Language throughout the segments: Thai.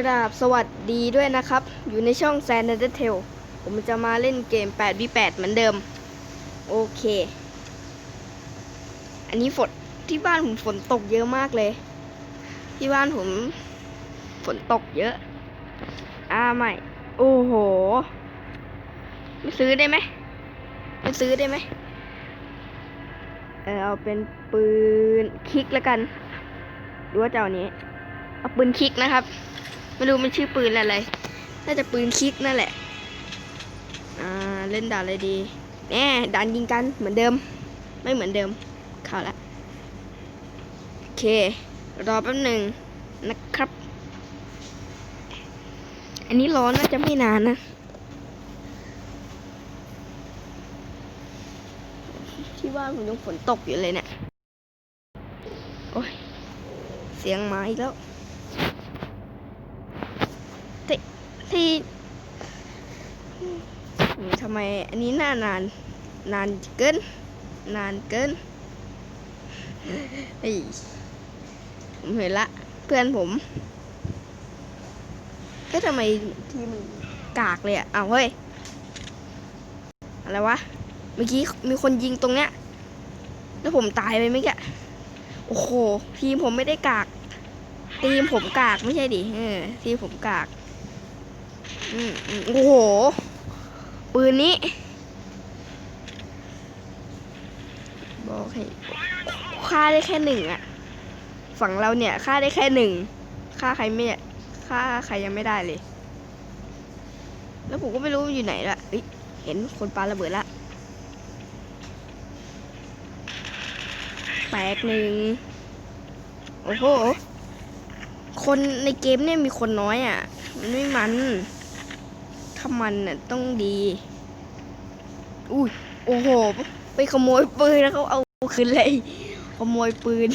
กราบสวัสดีด้วยนะครับ อยู่ในช่อง s a n d e r t a l ผมจะมาเล่นเกม 8v8 เหมือนเดิม โอเค อันนี้ฝนที่บ้านผมฝนตกเยอะมากเลย ที่บ้านผมฝนตกเยอะ อ่าไม่ โอ้โห ไม่ซื้อได้ไหมไม่ซื้อได้ไหมเออเอาเป็นปืนคลิกแล้วกันหรือว่าจะเอานี้เอาปืนคลิกนะครับ ไม่รู้มันชื่อปืนอะไร น่าจะปืนคลิกนั่นแหละ อ่า เล่นด่านอะไรดีแหมด่านยิงกันเหมือนเดิม ไม่เหมือนเดิม เข้าละ โอเค รอแป๊บหนึ่งนะครับ อันนี้ร้อนน่าจะไม่นานนะที่บ้านผมยังฝนตกอยู่เลยเนี่ย โอ้ย เสียงหมาอีกแล้วที่ ที่ทำไมอันนี้หน้านาน นานเกิน นานเกินเฮ้ยผมเห็นละ เพื่อนผมเฮ้ยทำไมทีมันกากเลยอะอ้าวเฮ้ย อะไรวะ เมื่อกี้มีคนยิงตรงเนี้ย แล้วผมตายไปเมื่อกี้โอ้โห ทีมผมไม่ได้กาก ทีมผมกากไม่ใช่ดิเออทีมผมกาก อืมโอ้โห ปืนนี้ บอกให้ฆ่าได้แค่หนึ่งอะฝั่งเราเนี่ยฆ่าได้แค่หนึ่งฆ่าใครไม่ฆ่าใครยังไม่ได้เลย แล้วผมก็ไม่รู้อยู่ไหนละเอ้ยเห็นคนปาระเบิดละแตกหนึ่งโอ้โห คนในเกมเนี่ยมีคนน้อยอะ มันไม่มัน ถ้ามันน่ะต้องดี อุ้ยโอ้โห ไปขโมยปืนแล้วเขาเอาคืนเลย ขโมยปืน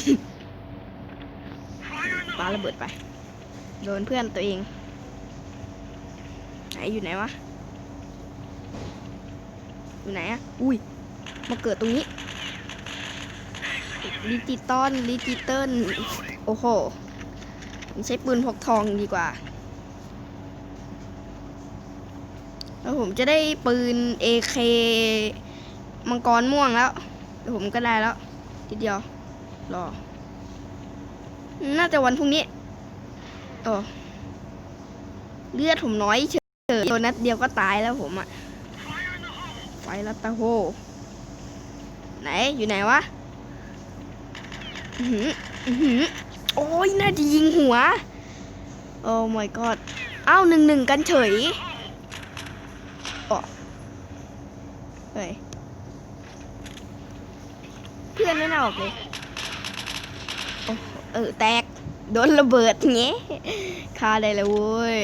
ปาระเบิดไป โดนเพื่อนตัวเอง ไหนอยู่ไหนวะ อยู่ไหนอะอุ้ย มาเกิดตรงนี้ดิจิตอลดิจิตอลโอ้โห ใช้ปืนพกทองดีกว่า แล้วผมจะได้ปืน AK มังกรม่วงแล้วแล้ว ผมก็ได้แล้ว ทีเดียว รอ น่าจะวันพรุ่งนี้โอ้เลือดผมน้อยเฉยโดนนัดเดียวก็ตายแล้วผมอะไฟลัตตาโฮไหน อยู่ไหนวะอือหือโอ้ยน่าจะยิงหัว โอ้ my god อ้าวหนึ่งหนึ่งกันเฉยอ๋อ เฮ้ยเพื่อนไม่น่าออกเลยเออแตกโดนระเบิดเงี้ยคาได้แล้วเว้ย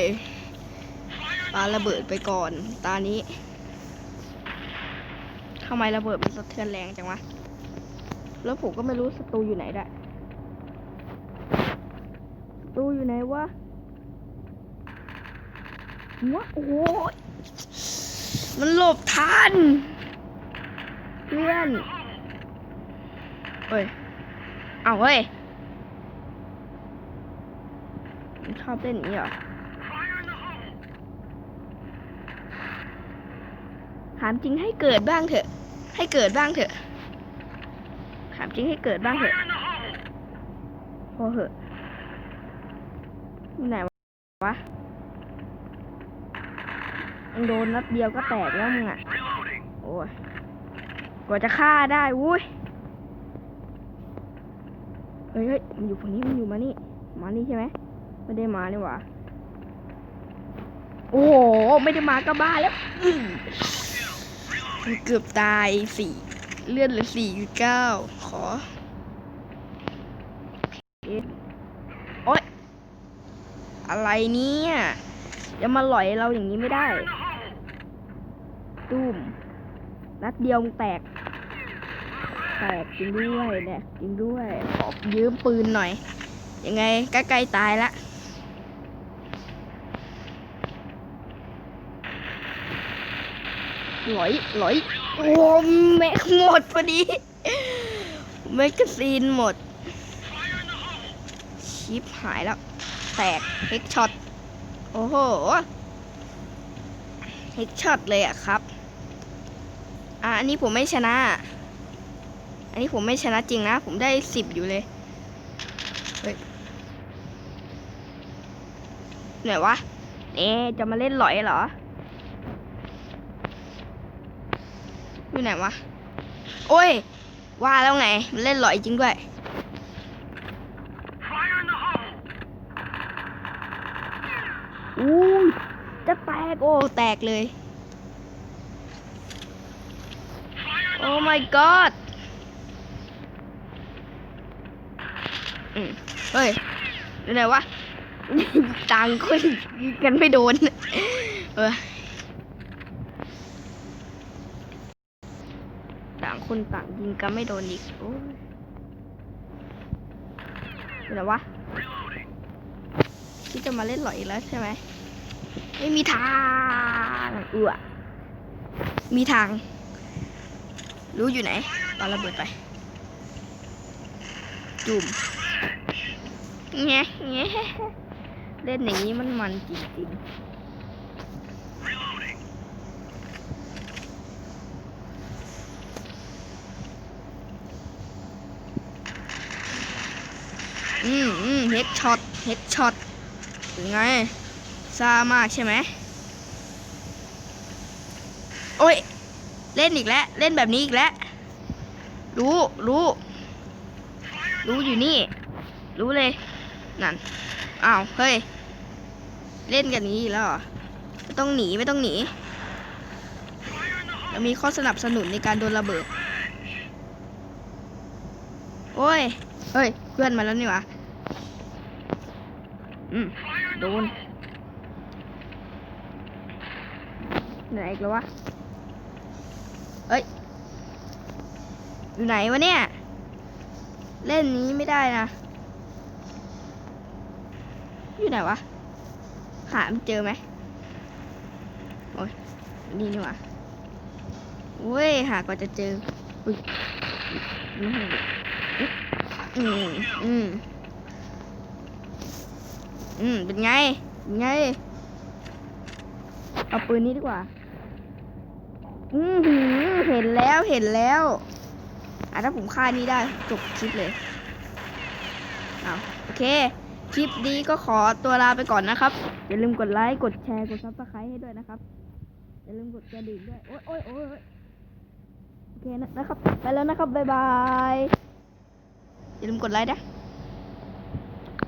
ปาระเบิดไปก่อน ตานี้ทำไมระเบิดมันสะเทือนแรงจังวะ แล้วผมก็ไม่รู้ศัตรูอยู่ไหนด้วยศัตรูอยู่ไหนวะหัวโอ้โห มันหลบทันเพื่อนเฮ้ย เอาเฮ้ยมันชอบเล่นนี้เหรอถามจริงให้เกิดบ้างเถอะ ให้เกิดบ้างเถอะ ถามจริงให้เกิดบ้างเถอะ พอเหอะไหนวะ โดนนัดเดียวก็แตกแล้วมึงอะ โอ้ยกว่าจะฆ่าได้วุ้ยเฮ้ยเฮ้ยมันอยู่ฝั่งนี้มันอยู่มานี่มานี่ใช่ไหมไม่ได้มานี่หว่าโอ้โหไม่ได้มาก็บ้าแล้วอื้อเกือบตายสี่เลือดเหลือสี่จุดเก้าขอโอเคโอ๊ยอะไรเนี่ยอย่ามาหล่อยเราอย่างนี้ไม่ได้ ตุ้มนัดเดียวแตก แตกจริงด้วยเนี่ยจริงด้วยขอยืมปืนหน่อย ยังไงใกล้ๆตายละหลอยหลอยโอ้แม็กหมดพอดีแมกกาซีนหมด ชิปหายแล้ว แตกเฮกช็อต โอ้โหเฮดช็อตเลยอะครับ อะอันนี้ผมไม่ชนะ อันนี้ผมไม่ชนะจริงนะ ผมได้สิบอยู่เลย เฮ้ยไหนวะ เอ๊จะมาเล่นหลอยเหรอ อยู่ไหนวะ โอ้ย ว่าแล้วไง มันเล่นหลอยจริงด้วยอู้ยจะแตก โอ้ แตกเลย โอ้ my god อืมเฮ้ยอยู่ไหนวะ ต่างคนยิงกันไม่โดน เออ ต่างคนต่างยิงกันไม่โดนอีก โอ้ยอยู่ไหนวะที่จะมาเล่นหลอยอีกแล้วใช่ไหม ไม่มีทางเอือมีทาง รู้อยู่ไหนตอนระเบิดไป จุ่มแงะแงะเล่นอย่างนี้มันมันจริงๆ อืมอืมเฮดช็อต เฮดช็อตเป็นไง ซ่ามากใช่ไหม โอ้ย เล่นอีกแล้ว เล่นแบบนี้อีกแล้ว รู้ รู้ รู้อยู่นี่ รู้เลย นั่น อ้าว เฮ้ย เล่นกันนี้แล้วไม่ต้องหนี ไม่ต้องหนี เรามีข้อสนับสนุนในการโดนระเบิด โอ้ย เฮ้ย เพื่อนมาแล้วนี่วะอืม โดน ไหนอีกแล้ววะ เอ้ย อยู่ไหนวะเนี่ย เล่นนี้ไม่ได้นะ อยู่ไหนวะ หาเจอไหมโอ้ยนี่นี่วะเว้ย หากว่าจะเจอ อุ๊ยอืมอืมอืมอืมเป็นไง เป็นไง เอาปืนนี้ดีกว่า อือหือเห็นแล้วเห็นแล้วอะถ้าผมฆ่านี้ได้จบคลิปเลยเอาโอเค คลิปนี้ก็ขอตัวลาไปก่อนนะครับ อย่าลืมกดไลค์ กดแชร์ กดซับสไครต์ให้ด้วยนะครับ อย่าลืมกดกระดิ่งด้วย โอ๊ยโอ๊ยโอ๊ยโอ๊ยโอเคนะครับ ไปแล้วนะครับ บ๊ายบาย อย่าลืมกดไลค์นะ